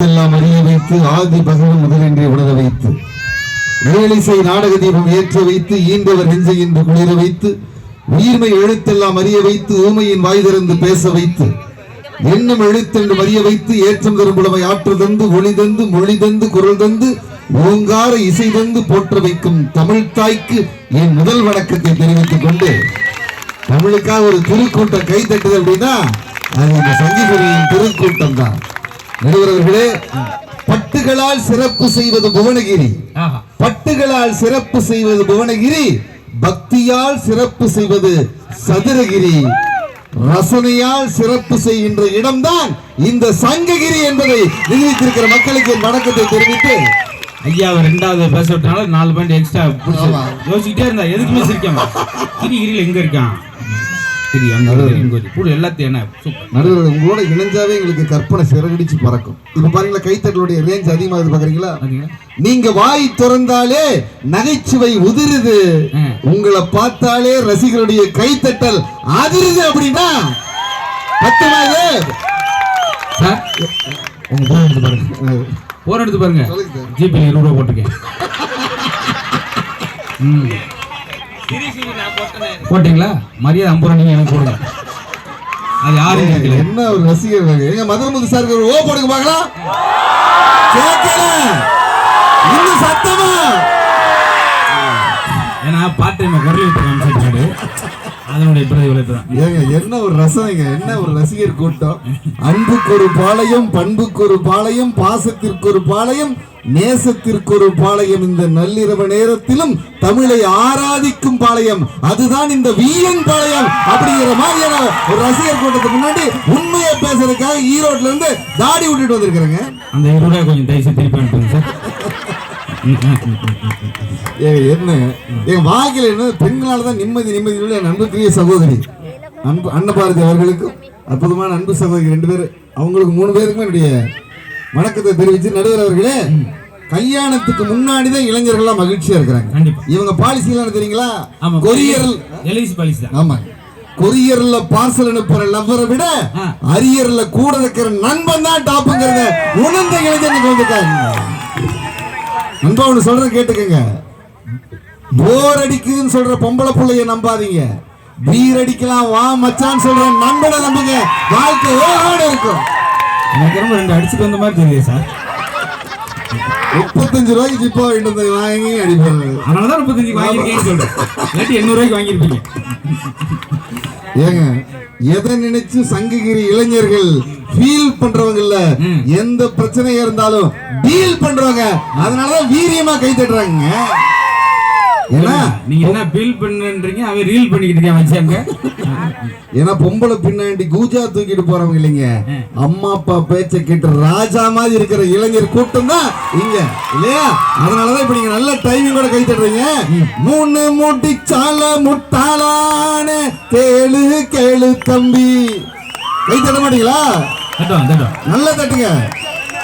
எல்லாம் அறிய வைத்து ஆதி பகவன் முதலின்றி உணர வைத்து வேலிசை நாடக தீபம் ஏற்ற வைத்து ஈண்டவர் நெஞ்சை என்று குளிர வைத்து உயிர்மை எழுத்தெல்லாம் அறிய வைத்து ஊமையின் வாய் திறந்து பேச வைத்து எண்ணம் எழுத்தென்று அறிய வைத்து ஏற்றம் தரும் புலமை ஆற்று தந்து ஒளி தந்து மொழி தந்து குரல் தந்து ஓங்கார இசை தந்து போற்ற வைக்கும் தமிழ் தாய்க்கு என் முதல் வணக்கத்தை தெரிவித்துக் கொண்டு தமிழுக்காக ஒரு திருக்கூட்டம் கை அப்படின்னா அது இந்த சங்கீபுரியின் திருக்கூட்டம் தான். நடுவர்களே பட்டுகளால் சிறப்பு செய்வது புவனகிரி. பட்டுகளால் சிறப்பு செய்வது புவனகிரி. பக்தியால் சிறப்பு செய்வது சதுரகிரி. ரசனையால் சிறப்பு செய்கின்ற இடம்தான் இந்த சங்ககிரி என்பதை நிரூபித்திருக்கிற மக்களுக்கு வணக்கத்தை தெரிவித்து. ஐயா அவர் ரெண்டாவது பேச விட்டனால நாலு பாயிண்ட் எக்ஸ்ட்ரா ஆமா. யோசிச்சுட்டே இருந்தா எதுக்குமே சிரிக்காம? கிரி கிரியில் எங்க இருக்கான்? நடுவர்கள் உங்களோட இணைஞ்சாவே எங்களுக்கு கற்பனை சிறகடிச்சு பறக்கும். இப்ப பாருங்களா கைத்தட்டலுடைய ரேஞ்ச் அதிகமாகுது பாக்குறீங்களா? பாத்தீங்களா? நீங்க வாய் திறந்தாலே நகைச்சுவை உதிருது. உங்களை பார்த்தாலே ரசிகருடைய கைத்தட்டல் அதிருது அப்படின்னா பத்துமா இது? சார் உங்க போன் எடுத்து பாருங்க. போன் எடுத்து பாருங்க. ஜிபே இருபது ரூபா போட்டிருக்கேன். ம். போட்டீங்களா? மரியாதை ஐம்பது ரூபா நீங்க எனக்கு போடுங்க. அது யாரும் கேட்கல? என்ன ஒரு ரசிகர். எங்க மதுரை முத்து ஒரு ஓ போடுங்க பார்க்கலாம். கேட்கல. இன்னும் சத்தமா? ஏன்னா பார்ட் டைம் குரல் விட்டு அதனுடைய பிரதிபலிப்பு தான். ஏங்க என்ன ஒரு ரசனைங்க? என்ன ஒரு ரசிகர் கூட்டம்? அன்புக்கு ஒரு பாளையம் பண்புக்கு ஒரு பாளையம் பாசத்திற்கு ஒரு பாளையம் நேசத்திற்கு ஒரு பாளையம் இந்த நள்ளிரவு நேரத்திலும் தமிழை ஆராதிக்கும் பாளையம். அதுதான் இந்த வீரன் பாளையம் அப்படிங்கிற மாதிரியான ஒரு ரசிகர் கூட்டத்துக்கு முன்னாடி உண்மையை பேசுறதுக்காக ஈரோட்ல இருந்து தாடி விட்டுட்டு வந்திருக்கிறேங்க. அந்த ரூபாய் கொஞ்சம் தயவு செய்து திருப்பி சார். என்ன? என் வாழ்க்கையில் என்ன? பெண்களால் தான் நிம்மதி நிம்மதி உள்ள என் அன்புக்குரிய சகோதரி. அன்பு அன்னபாரதி அவர்களுக்கும் அற்புதமான அன்பு சகோதரி ரெண்டு பேர். அவங்களுக்கு மூணு பேருக்குமே என்னுடைய வணக்கத்தை தெரிவித்து நடுவர் அவர்களே கல்யாணத்துக்கு முன்னாடி தான் இளைஞர்கள்லாம் மகிழ்ச்சியா இருக்கிறாங்க. இவங்க பாலிசி எல்லாம் தெரியுங்களா? கொரியர் எல்ஐசி பாலிசி தான். ஆமா. கொரியர்ல பார்சல் அனுப்புற லவ்வரை விட. அரியர்ல கூட இருக்கிற நண்பன் தான் டாப்புங்கிறத உணர்ந்த இளைஞனுக்கு வந்துட்டாங்க நண்பா ஒண்ணு சொல்றேன் கேட்டுக்கங்க. போர் அடிக்குதுன்னு சொல்ற பொம்பளை புள்ளைய நம்பாதீங்க. பீர் அடிக்கலாம் வா மச்சான் சொல்ற நண்பனை நம்புங்க. வாழ்க்கை ஓஹோட இருக்கும். எனக்கு ரொம்ப ரெண்டு அடிச்சுட்டு வந்த மாதிரி தெரியுது சார். முப்பத்தஞ்சு ரூபாய்க்கு ஜிப்பா வாங்கிட்டு நான் எங்கேயும் அடிப்பாங்க. அதனால தான் முப்பத்தஞ்சு வாங்கியிருக்கேன்னு சொல்றேன். இல்லாட்டி எண்ணூறு ரூபாய்க்கு வாங்கியிருப்பீங்க. ஏங்க எதை நினைச்சு சங்ககிரி இளைஞர்கள் ஃபீல் பண்றவங்கல்ல ம். எந்த பிரச்சனையா இருந்தாலும் டீல் பண்றவங்க. அதனாலதான் வீரியமா கை தட்டுறாங்க ஏன்னா நீங்க என்ன பில் பண்ணுன்றீங்க அவன் ரீல் பண்ணிக்கிட்டு இருக்கான் வச்சாங்க ஏன்னா பொம்பளை பின்னாடி கூஜா தூக்கிட்டு போறவங்க இல்லைங்க. அம்மா அப்பா பேச்ச கேட்டு ராஜா மாதிரி இருக்கிற இளைஞர் கூட்டம் தான் இங்க இல்லையா? அதனாலதான் இப்ப நீங்க நல்ல டைமிங் கூட கை தட்டுறீங்க. மூணு முட்டிச்சால முட்டாளான கேளு கேளு தம்பி கை தட்ட மாட்டீங்களா? நல்லா தட்டுங்க.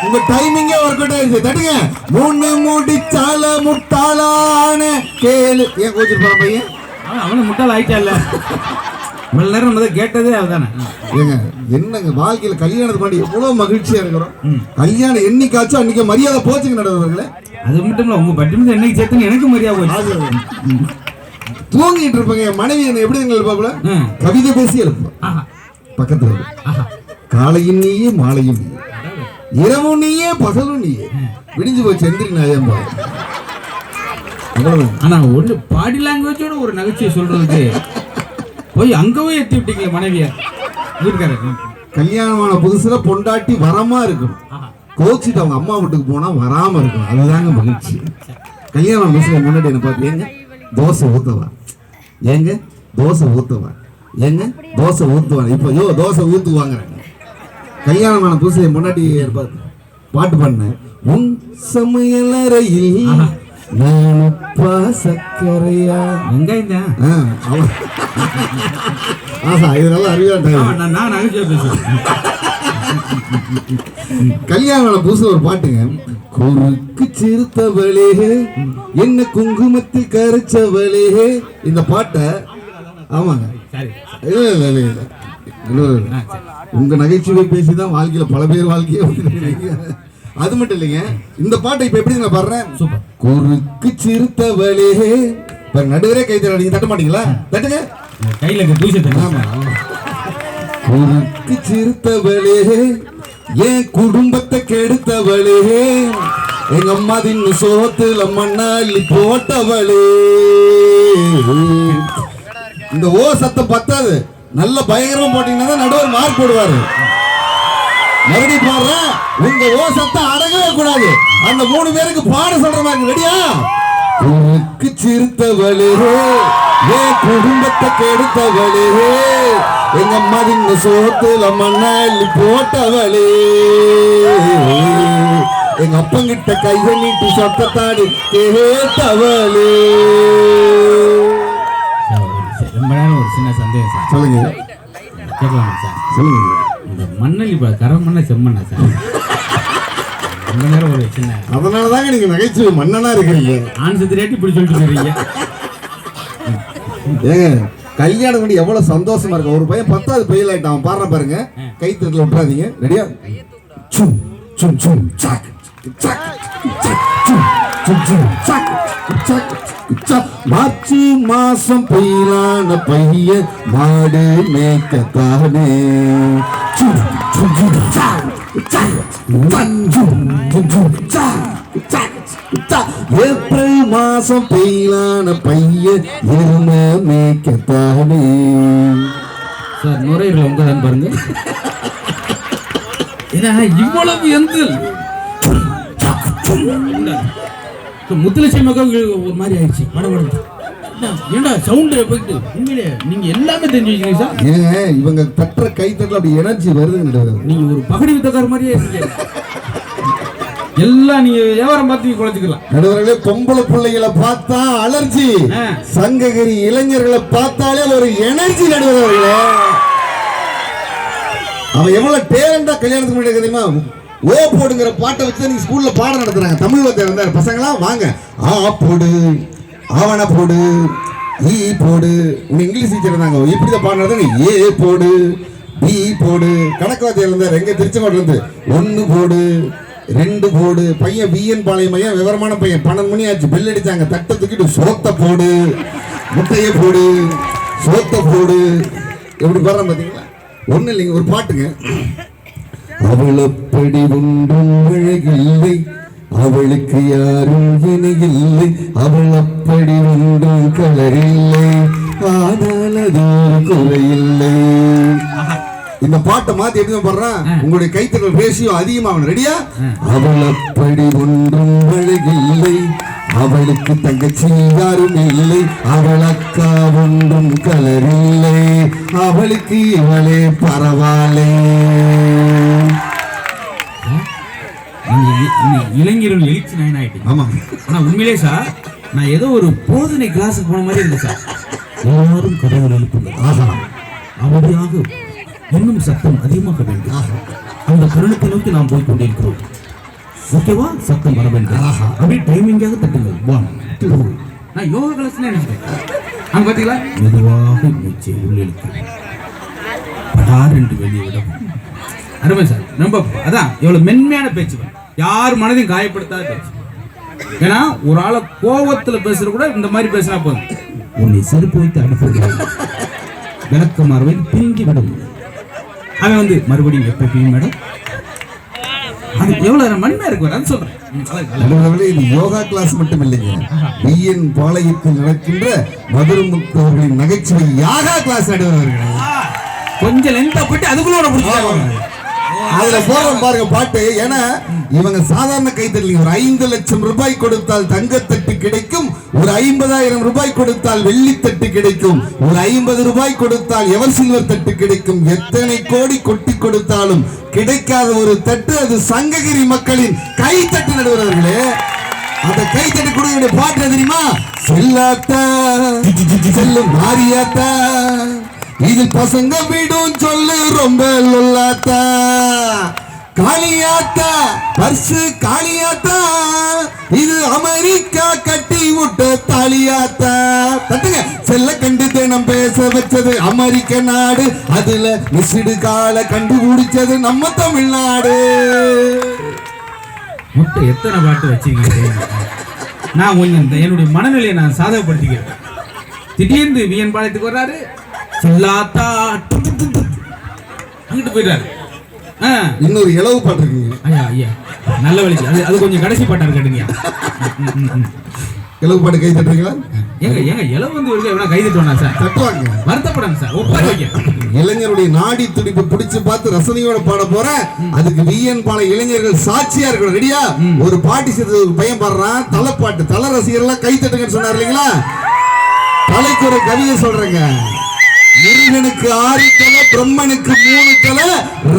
உங்க டைமிங்கே ஒர்க் அவுட் ஆயிடுச்சு. தட்டுங்க. மூணு முடிச்சால முட்டாளான கேளு. ஏன் கோச்சிட்டு போற பையன்? அவன் அவனை முட்டாள் ஆயிட்டா இல்ல இவ்வளவு நேரம் நம்ம கேட்டதே அவதானே ஏங்க என்னங்க வாழ்க்கையில கல்யாணத்துக்கு முன்னாடி எவ்வளவு மகிழ்ச்சியா இருக்கிறோம். கல்யாணம் என்னைக்காச்சும் அன்னைக்கு மரியாதை போச்சுங்க நடுவர்களே அது மட்டும் இல்ல உங்க பட்டி மட்டும் என்னைக்கு சேர்த்துன்னு எனக்கு மரியாதை போச்சு. தூங்கிட்டு இருப்பேங்க. என் மனைவி என்ன எப்படி எங்க எழுப்பாப்புல ம். கவிதை பேசி எழுப்பேன் ஆஹா. பக்கத்துல காலையும் நீயே மாலையும் நீயே இரவும் நீயே பகலும் நீயே. விடிஞ்சு போச்சு எந்திரி நாயம்பா ஆனா ஒண்ணு பாடி லாங்குவேஜோட ஒரு நகைச்சுவை சொல்றதுக்கு போய் அங்கவே எத்தி விட்டீங்களே மனைவிய. இருக்காரு கல்யாணமான புதுசுல பொண்டாட்டி வரமா இருக்கணும். ஆஹா. கோச்சிட்டு அவங்க அம்மா வீட்டுக்கு போனா வராம இருக்கணும். அதுதாங்க மகிழ்ச்சி. கல்யாணம் புதுசுல முன்னாடி என்ன பார்த்து ஏங்க தோசை ஊத்தவா? ஏங்க தோசை ஊத்தவா? ஏங்க தோசை ஊத்துவா இப்போ யோ தோசை ஊத்துவாங்கிறாங்க. கல்யாணமான புதுசுல முன்னாடி பார்த்து பாட்டு பண்ணேன் உன் சமையலறையில் நான் உப்பா சர்க்கரையா? வெங்காயம் தான் ஆ, அவ- ஆஹா இது நல்லா அறிவாட்டாங்க ஆமா, நான் நகைச்சுவை பேசுறேன். கல்யாண புதுசு ஒரு பாட்டுங்க. குறுக்கு சிறுத்தவளே என்ன குங்குமத்தில் கரைச்சவளே? இந்த பாட்டை ஆமாங்க. இல்ல இல்ல இல்ல. உங்க நகைச்சுவை பேசி தான் வாழ்க்கையில பல பேர் வாழ்க்கையை அது மட்டும் இல்லைங்க இந்த பாட்டை இப்ப எப்படி நான் பாடுறேன்? சூப்பர். குறுக்கு சிறுத்தவளே. இப்ப நடுவரே கை தர நீங்க தட்ட மாட்டீங்களா? தட்டுங்க. கையில தூசி குறுக்கு சிறுத்தவளே. என் குடும்பத்தை கெடுத்தவளே. எங்க அம்மா தின்னு சோத்துல மண்ணாளி போட்டவளே. இந்த ஓ சத்தம் பத்தாது. நல்ல பயங்கரமா போட்டீங்கன்னா நடுவர் மார்க் போடுவாரு. மறுபடியும் பாடுறேன் உங்க ஓ சத்தம் அடங்கவே கூடாது. அந்த மூணு பேருக்கு பாட சொல்ற மாதிரி ரெடியா குறுக்கு சிறுத்தவளே என் குடும்பத்தை கெடுத்தவளே எங்க மதிங்க தின்ன சோத்துல மண்ணாளி போட்டவளே. எங்க அப்பங்கிட்ட கையை நீட்டி சத்தத்தாடி கேட்டவளே. ரொம்ப நேரம் ஒரு சின்ன சந்தேகம் சார். சொல்லுங்க. கேட்கலாமா சார்? சொல்லுங்க. இந்த மண்ணல் இப்போ கரை மண்ணா செம்மண்ணா சார். ரொம்ப நேரம் ஒரு சின்ன அதனால தாங்க நீங்க நகைச்சுவை மன்னனா இருக்கிறீங்க. ஆண் சத்திரியாட்டி இப்படி சொல்லிட்டு போறீங்க ஏங்க கல்யாணம் பண்ணி எவ்வளவு சந்தோஷமா இருக்கு. ஒரு பையன் பத்தாவது பையன் ஆயிட்டான். பாடுற பாருங்க. கை தட்டில் விட்டுறாதீங்க ரெடியா சும் சும் சும் சாக் சாக் சாக் மார்ச் மாசம் பெயிலான பையன் மாடு மேய்க்கத்தானே. ஏப்ரல் மாசம் பெயிலான பையன் எருமை மேய்க்கத்தானே. சார் நுரையீரல் உங்க தான் பாருங்க. இவ்வளவு எந்த முத்துலட்சுமி மக்கள் ஒரு மாதிரி ஆயிடுச்சு ஏண்டா சவுண்டு உண்மையிலே நீங்க எல்லாமே தெரிஞ்சு வச்சுக்கீங்க சார். ஏங்க இவங்க தட்டுற கை தட்டல அப்படி எனர்ஜி வருதுங்க நீங்க ஒரு பகடி வித்தக்கார மாதிரியே இருக்கீங்க. எல்லாம் நீங்க வியாபாரம் பார்த்து நீங்க குறைச்சிக்கலாம் நடுவர்களே பொம்பளை பிள்ளைகளை பார்த்தா அலர்ஜி. சங்ககிரி இளைஞர்களை பார்த்தாலே ஒரு எனர்ஜி நடுவர்களே. அவன் எவ்வளவு டேலண்டா கல்யாணத்துக்கு முன்னாடி தெரியுமா? ஓ போடுங்கிற பாட்டை வச்சு நீங்க ஸ்கூல்ல பாடம் நடத்துறாங்க. தமிழ் வாத்தியார் இருந்தார் பசங்களாம் வாங்க. ஆ போடு ஆவண போடு ஈ போடு. உங்க இங்கிலீஷ் டீச்சர் இருந்தாங்க. எப்படி தான் பாடம் நடத்துங்க ஏ போடு பி போடு. கணக்கு வாத்தியார் இருந்தார் எங்க திருச்செங்கோடு இருந்து ஒன்னு போடு ரெண்டு போடு. பையன் பிஎன் பாளையம் பையன் விவரமான பையன். பன்னெண்டு மணி ஆச்சு. பெல் அடிச்சாங்க. தட்டை தூக்கிட்டு சோத்த போடு. முட்டையை போடு. சோத்த போடு. எப்படி பாடுறேன் பார்த்தீங்களா ஒன்றும் இல்லைங்க. ஒரு பாட்டுங்க. அவளப்படி ஒன்றும் அழகில்லை அவளுக்கு யாரும் இணையில்லை அவள் அப்படி ஒன்றும் கலரில்லை. ஆனால் அது குறையில்லை. இந்த பாட்டை மாத்தி எப்படி பாடுறான் உங்களுடைய கைத்தறல் ரேஷியோ அதிகமாகணும். ரெடியா அவள் அப்படி ஒன்றும் அழகில்லை அவளுக்கு தங்கச்சி யாரும் இல்லை. அவள் அக்கா ஒன்றும் கலரில்லை. அவளுக்கு இவளே பரவாயில்லை. இளைஞர்கள் எழுச்சி நயன் ஆயிட்டீங்க ஆமா. ஆனா உண்மையிலே சார் நான் ஏதோ ஒரு போதனை கிளாஸுக்கு போன மாதிரி இருக்கு சார் எல்லாரும் கடவுள் எழுப்புங்கள் ஆஹா. அமைதியாக இன்னும் சத்தம் அதிகமாக வேண்டும். அந்த தருணத்தை நோக்கி நாம் போய் கொண்டிருக்கிறோம். ஓகேவா சத்தம் வர வேண்டும் அப்படியே டைமிங்காக தட்டுங்கள் ஒன் டூ நான் யோகா கிளாஸ் நினைச்சிட்டேன் அங்க பாத்தீங்களா? மெதுவாக மூச்சை உள்ளிழுத்து படார் என்று வெளியே விடும் அருமை சார். ரொம்ப அதான் எவ்வளவு மென்மையான பேச்சு. யார் மனதையும் காயப்படுத்தாத பேச்சு ஏன்னா ஒரு ஆளை கோவத்துல பேசுற கூட இந்த மாதிரி பேசினா போதும். உன்னை செருப்பு வைத்து அனுப்புகிறேன். விளக்க மாறுவை பிரிங்கி விடும். அவன் வந்து மறுபடியும் எப்ப மேடம்? அது எவ்வளவு மண்மையா இருக்கு? அது சொல்றேன். ம், அழகு, அழகு. நடுவர்களே, இது யோகா கிளாஸ் மட்டும் இல்லைங்க பிஎன் பாளையத்தில் நடக்கின்ற மதுரமுத்து அவர்களின் நகைச்சுவை யாகா கிளாஸ் நடுவர்களே கொஞ்சம் லென்த்தா போயிட்டு அதுக்குள்ள அதுல போறோம் பாருங்க பாட்டு. ஏன்னா இவங்க சாதாரண கைத்தறி ஒரு ஐந்து லட்சம் ரூபாய் கொடுத்தால் தங்கத்தட்டு கிடைக்கும். ஒரு ஐம்பதாயிரம் ரூபாய் கொடுத்தால் வெள்ளித்தட்டு கிடைக்கும். ஒரு ஐம்பது ரூபாய் கொடுத்தால் எவர் சில்வர் தட்டு கிடைக்கும். எத்தனை கோடி கொட்டி கொடுத்தாலும் கிடைக்காத ஒரு தட்டு அது சங்ககிரி மக்களின் கைத்தட்டு நடுவர்களே. அந்த கை தட்டு கூட கொடுக்கிற பாட்டு தெரியுமா? செல்லாத்தா செல்லும் மாரியாத்தா. இது பசங்க வீடும் சொல்லு ரொம்ப லொல்லாத்தா. காளியாத்தா பர்சு காளியாத்தா. இது அமெரிக்கா கட்டி விட்ட தாலியாத்தா. தட்டுங்க செல்ல கண்டு தினம் பேச வச்சது அமெரிக்க நாடு. அதுல மிசிடு கால கண்டுபிடிச்சது நம்ம தமிழ்நாடு. மொத்தம் எத்தனை பாட்டு வச்சிருக்கீங்க? நான் கொஞ்சம் இந்த என்னுடைய மனநிலையை நான் சாதகப்படுத்திக்கிறேன். திடீர்னு வியன் பாளையத்துக்கு வர்றாரு. சொல்லாத்தா. அங்கிட்டு ஆ. இன்னொரு இளவு பாட்டு இருக்குங்க. ஐயா ஐயா. நல்ல வழிக்கு. அது அது கொஞ்சம் கடைசி பாட்டாரு கேட்டுங்க இளவு பாட்டு கை தட்டுறீங்களா? ஏங்க ஏங்க இளவு வந்து வருது எவ்வளோ கைதிட்டு சார்? தட்டுவாங்க. வருத்தப்படாங்க சார். ஒப்பாரி இளைஞருடைய நாடி துடிப்பு பிடிச்சு பார்த்து ரசனையோட பாட போறேன் அதுக்கு விஎன் பால இளைஞர்கள் சாட்சியா இருக்கணும். ரெடியா? ஒரு பாட்டி சேர்த்து ஒரு பையன் பாடுறான் தலை பாட்டு தலை ரசிகர்லாம் கை தட்டுங்கன்னு சொன்னார் இல்லைங்களா? தலைக்கு ஒரு கவிதை சொல்றேங்க. முருகனுக்கு ஆறு தலை பிரம்மனுக்கு மூணு தலை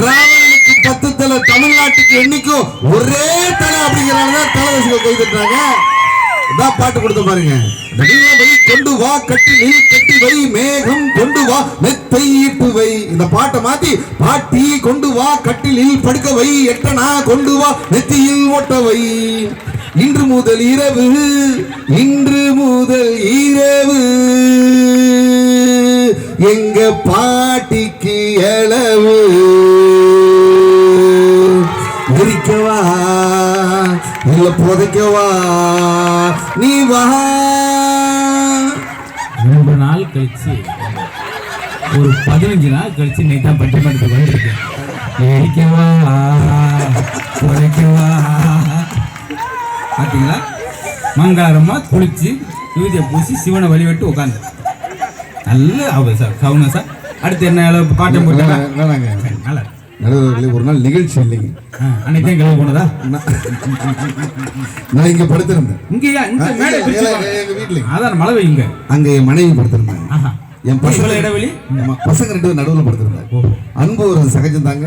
ராவணனுக்கு பத்து தலை தமிழ்நாட்டுக்கு என்னைக்கும் ஒரே தலை அப்படிங்கிறாங்க தலை ரசிகர் கை இதான் பாட்டு கொடுத்த பாருங்க. கொண்டு வா கட்டி நெல் கட்டி வை மேகம் கொண்டு வா மெத்தை வை. இந்த பாட்டை மாத்தி பாட்டி கொண்டு வா கட்டிலில் படுக்க வை எட்டனா கொண்டு வா நெத்தியில் ஓட்ட வை. இன்று முதல் இரவு இன்று முதல் இரவு. எங்க பாட்டிக்கு அளவு குறிக்கவா இல்ல புதைக்கவா. நீ வா. மூன்று நாள் கழிச்சு ஒரு பதினஞ்சு நாள் கழிச்சு நீ தான் பட்டிமன்றத்துக்கு வந்திருக்கேன் எரிக்கவா புதைக்கவா. பார்த்தீங்களா மங்காரமாக குளிச்சு யூதியை பூசி சிவனை வழிபட்டு உட்காந்து நல்ல அவ சார். கவுன சார். அடுத்து என்ன அளவு பாட்டை போட்டாங்க நல்லா ஒரு நாள் நிகழ்ச்சி இல்லைங்க. அன்னைக்கு கிளம்ப போனதா? நான் இங்க படுத்திருந்தேன். இங்கேயா? இல்ல, பிரிச்சுக்கோங்க. எங்க வீட்டுல அதான் மழை வைங்க அங்க என் மனைவி படுத்திருந்தாங்க. ஆஹா. என் பசங்க இடைவெளி? பசங்க ரெண்டு பேரும் நடுவில் படுத்திருந்தாங்க. அன்பு ஒரு சகஜம் தாங்க.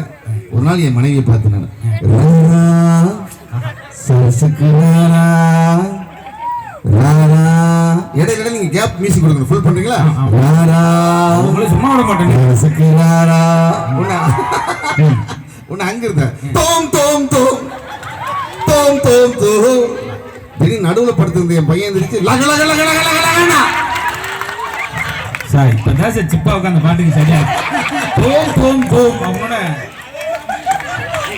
ஒரு நாள் என் மனைவியை பார்த்து நான் ராரா, சரசுக்கு ராரா, ராரா. இடையில நீங்க கேப் மியூசிக் கொடுக்கணும். ஃபுல் பண்றீங்களா? சும்மா விட மாட்டேங்க. உன்னை- அங்க இருந்த. தோம் தோம் தோம். தோம் தோம் தோம். திடீர்னு நடுவுல படுத்திருந்த என் பையன் எந்திரிச்சு லக லக லக லக லக லகன்னா. சார் இப்பதான் சார் சிப்பா உட்காந்து பாட்டுக்கு சரியா? தோம் தோம் தோம். அவனோட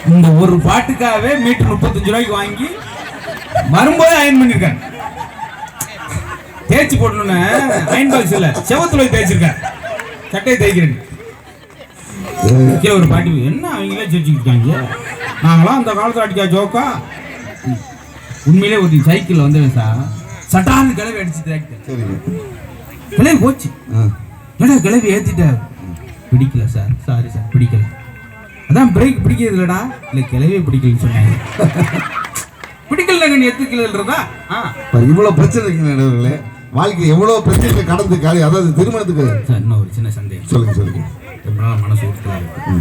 இந்த ஒரு பாட்டுக்காகவே மீட்டர் முப்பத்தஞ்சு ரூபாய்க்கு வாங்கி வரும்போது அயன் பண்ணிருக்கேன் தேய்ச்சி போடணும்னு அயன் பாக்ஸ் இல்ல. செவத்துல போய் தேய்ச்சிருக்கேன். சட்டையை தேய்க்கிறேன். ஒரு பாட்டி என்ன அவங்களே செஞ்சுக்கிட்டாங்க நாங்களாம் அந்த காலத்துல அடிக்கா ஜோக்கா உண்மையிலே ஒரு சைக்கிள் வந்து சார் சட்டான்னு கிளவி அடிச்சு தேய்க்கிட்டேன் கிளவி போச்சு. ஏடா கிளவி ஏத்திட்டார் பிடிக்கல சார் சாரி சார் பிடிக்கல. அதான் பிரேக் பிடிக்கிறது இல்லடா. இல்லை கிளவியே பிடிக்கலன்னு சொன்னாங்க. பிடிக்கல நீ எத்துக்கலன்றதா இவ்வளவு பிரச்சனை இருக்கு நடுவர்களே. வாழ்க்கையில் எவ்வளவு பிரச்சனை கடந்து காலி அதாவது திருமணத்துக்கு சார் இன்னும் ஒரு சின்ன சந்தேகம். சொல்லுங்க சொல்லுங்க. ரொம்ப நாள் மனசு உறுத்தலா இருக்கு.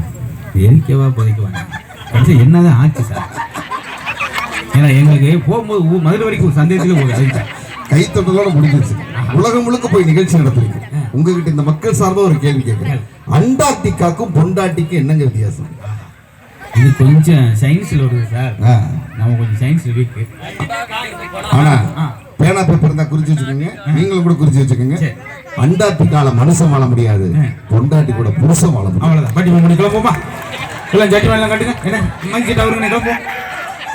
எரிக்கவா புதைக்கவா கடைசி என்னதான் ஆச்சு சார்? ஏன்னா எங்களுக்கு போகும்போது மதுரை வரைக்கும் சந்தேகத்திலே போகுது அதுக்கு தான். கை தொட்டதோட முடிஞ்சிருச்சு. உலகம் முழுக்க போய் நிகழ்ச்சி நடத்துறீங்க. உங்ககிட்ட இந்த மக்கள் சார்பா ஒரு கேள்வி கேட்கிறேன் அண்டார்டிகாக்கும் பொண்டாட்டிக்கும் என்னங்க வித்தியாசம்? இது கொஞ்சம் சயின்ஸில் வருது சார். நம்ம கொஞ்சம் சயின்ஸில் வீக்கு ஆனா ஆ. பேனா பேப்பர் இருந்தா குறிச்சு வச்சுக்கோங்க. நீங்களும் கூட குறிச்சு வச்சுக்கோங்க. சரி. அண்டார்டிகால மனுஷன் வாழ முடியாது. பொண்டாட்டி கூட புருஷன் வாழ முடியும் அவ்வளோதான் பட்டி மூணு கிளம்போமா எல்லாம் ஜட்டி மேலாம் கட்டுங்க. என்ன? மைக் அவருக்கு கிளப்போம்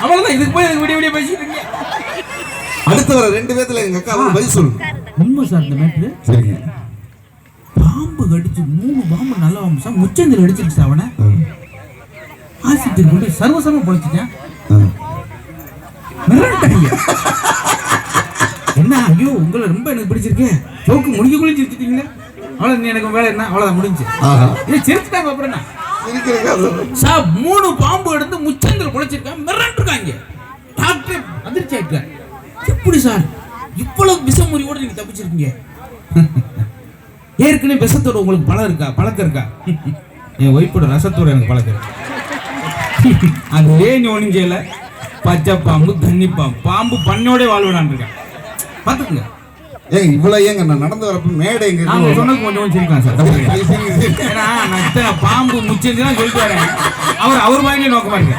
அவ்வளோதான் இதுக்கு போய் விடிய விடிய பேசிட்டு அடுத்து வர ரெண்டு பேத்துல எங்க அக்கா பதில் சொல்லுங்க. உண்மை சார் இந்த மேட்ரு சரிங்க. பாம்பு கடிச்சு மூணு பாம்பு நல்ல பாம்பு சார் முச்சந்தில் அடிச்சிருச்சு சார் அவனை. ஆசிரியர் கொண்டு சர்வசர்வ பொழைச்சிட்டேன். ஆ. உங்களை ரொம்ப எனக்கு பிடிச்சிருக்கு. சோக்கு முடிக்கக்குள்ளே சிரிச்சிட்டீங்களே? அவ்வளோ நீ எனக்கு வேலை என்ன? அவ்வளோதான் முடிஞ்சு. இல்லை சிரிச்சுட்டாங்க அப்புறம். சார் மூணு பாம்பு எடுத்து முச்சந்தில் குழைச்சிருக்காங்க மிரண்டிருக்காங்க. டாக்டர் அதிர்ச்சி ஆயிட்டார். எப்படி சார்? இவ்வளவு விஷமுறிவோட நீங்க தப்பிச்சிருக்கீங்க? ஏற்கனவே விஷத்தோட உங்களுக்கு பழம் இருக்கா? பழக்கம் இருக்கா? என் ஒய்ஃபோட ரசத்தோட எனக்கு பழக்கம் இருக்கு. அது ஏன் ஒன்றும் செய்யல? பச்சை பாம்பு தண்ணி பாம்பு. பாம்பு பண்ணோட வாழ்விடான் இருக்கேன். பார்த்துக்குங்க. ஏங்க இவ்வளவு ஏங்க நான் நடந்து வரப்ப மேடை எங்க இருக்கு? சொன்னது கொஞ்சம் கொஞ்சம் சிரிக்கலாம் சார். ஏன்னா நான் இத்தனை பாம்பு முச்சிருந்துலாம் சொல்லிட்டு வரேன். அவர் அவர் வாயிலே நோக்கமா இருக்கு.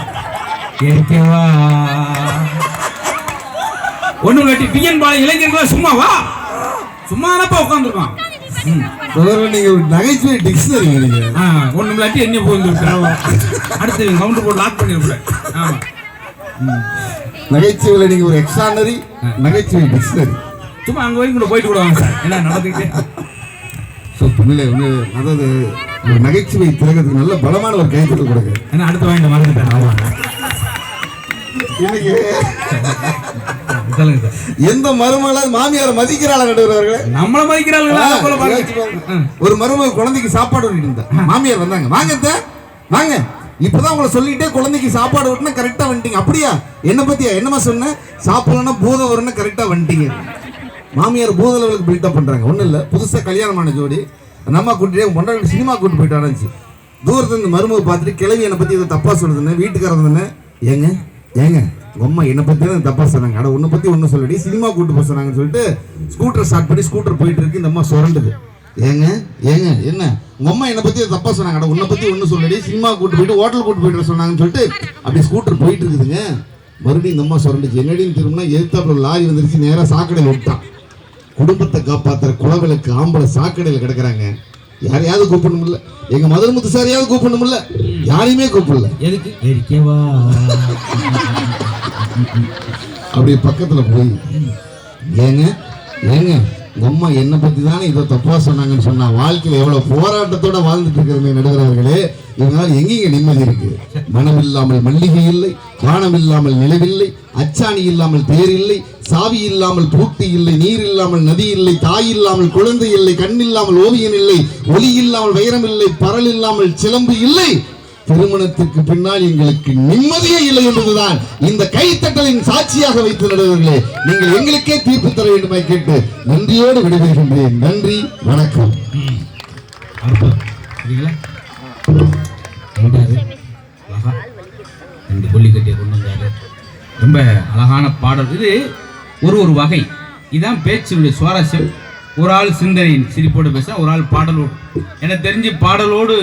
ஏற்கவா ஒண்ணு இல்லாட்டி டிஎன் பாளைய இளைஞர்களா சும்மா வா. சும்மா தானப்பா உட்காந்துருக்கான் நீங்க ஒரு நகைச்சுவை டிக்ஷனரி நீங்க ஒண்ணு இல்லாட்டி என்ன போய் அடுத்து கவுண்டர் போட்டு லாக் பண்ணிருப்பேன் ஆமா. ம். நகைச்சுவையில் நீங்க ஒரு எக்ஸ்ட்ரானரி நகைச்சுவை டிக்ஷனரி சும்மா அங்க வரைக்கும் கூட போயிட்டு விடுவாங்க சார். என்ன நடந்துக்கிட்டே? ஸோ தமிழில் வந்து அதாவது ஒரு நகைச்சுவை திலகத்துக்கு நல்ல பலமான ஒரு கைத்தட்டு கொடுங்க. ஏன்னா அடுத்து வாங்கிட்டு மறந்துட்டேன் ஆமாங்க இன்னைக்கு எந்த மருமகளால் மாமியாரை மதிக்கிறாள் நடுவர்களே நம்மள மதிக்கிறாங்களா போல பாருங்க. ம். ஒரு மருமக குழந்தைக்கு சாப்பாடு இருந்தா மாமியார் வந்தாங்க. வாங்க வாங்க. இப்பதான் உங்களை சொல்லிட்டே குழந்தைக்கு சாப்பாடு வரணும் கரெக்டா வந்துட்டீங்க. அப்படியா? என்ன பத்தியா? என்னமா சொன்னேன் சாப்பிடலன்னா பூதம் வரும்னு கரெக்டா வந்துட்டீங்க. மாமியார் பூத லெவலுக்கு பில்டப் பண்றாங்க. ஒண்ணும் இல்ல. புதுசா கல்யாணமான ஜோடி. நம்ம கூட்டிட்டு பொண்டாட்டி சினிமா கூட்டு போயிட்டு ஆரம்பிச்சு தூரத்துல இருந்து மருமக பார்த்துட்டு கிளவி என்னை பத்தி இதை தப்பா சொல்லுதுன்னு வீட்டுக்காரங்க ஏங்க ஏங்க அம்மா என்னை பற்றி தான் தப்பாக சொன்னாங்க. அட உன்னை பற்றி ஒன்றும் சொல்லடி சினிமா கூட்டு போக சொன்னாங்கன்னு சொல்லிட்டு ஸ்கூட்டர் ஸ்டார்ட் பண்ணி ஸ்கூட்டர் போயிட்டு இருக்கு. இந்த அம்மா சுரண்டுது. ஏங்க ஏங்க என்ன? உங்க அம்மா என்னை பத்தி தப்பா சொன்னாங்க. உன்னை பத்தி ஒன்றும் சொல்லடி சினிமா கூட்டு போயிட்டு ஹோட்டல் கூட்டு போயிட்டு சொன்னாங்கன்னு சொல்லிட்டு அப்படி ஸ்கூட்டர் போயிட்டு இருக்குதுங்க மறுபடியும் இந்த அம்மா சுரண்டுச்சு என்னடின்னு திரும்பினா எதிர்த்தாப்புல லாரி வந்துருச்சு நேரா சாக்கடையில் விட்டான். குடும்பத்தை காப்பாத்துற குலவிளக்கு ஆம்பளை சாக்கடையில் கிடக்குறாங்க. யாரையாவது கூப்பிடணும்ல எங்க மதுரை முத்து சாரையாவது கூப்பிடணும்ல யாரையுமே கூப்பிடல. எதுக்கு? எரிக்கவா அப்படியே பக்கத்துல போய் ஏங்க ஏங்க உம்மா என்னை பற்றி தானே இதை தப்பாக சொன்னாங்கன்னு சொன்னால் வாழ்க்கையில் எவ்வளவு போராட்டத்தோட வாழ்ந்துட்டு இருக்கிறது நடுகிறவர்களே இதனால் எங்கேங்க நிம்மதி இருக்கு? மனம் இல்லாமல் மல்லிகை இல்லை வானம் இல்லாமல் நிலவில்லை அச்சாணி இல்லாமல் தேர் இல்லை சாவி இல்லாமல் பூட்டி இல்லை நீர் இல்லாமல் நதி இல்லை தாய் இல்லாமல் குழந்தை இல்லை கண் இல்லாமல் ஓவியன் இல்லை ஒளி இல்லாமல் வைரம் இல்லை பரல் இல்லாமல் சிலம்பு இல்லை. திருமணத்திற்கு பின்னால் எங்களுக்கு நிம்மதியே இல்லை என்பதுதான் இந்த கைத்தட்டலின் சாட்சியாக வைத்து நடுவர்களே நீங்கள் எங்களுக்கே தீர்ப்பு தர வேண்டுமா கேட்டு நன்றியோடு விடைபெறுகின்றேன். நன்றி வணக்கம். ரொம்ப அழகான பாடல். இது ஒரு ஒரு வகை. இதான் பேச்சுடைய சுவாரஸ்யம். ஒரு ஆள் சிந்தனையின் சிரிப்போடு பேச ஒரு ஆள் பாடலோடு. எனக்கு தெரிஞ்சு பாடலோடு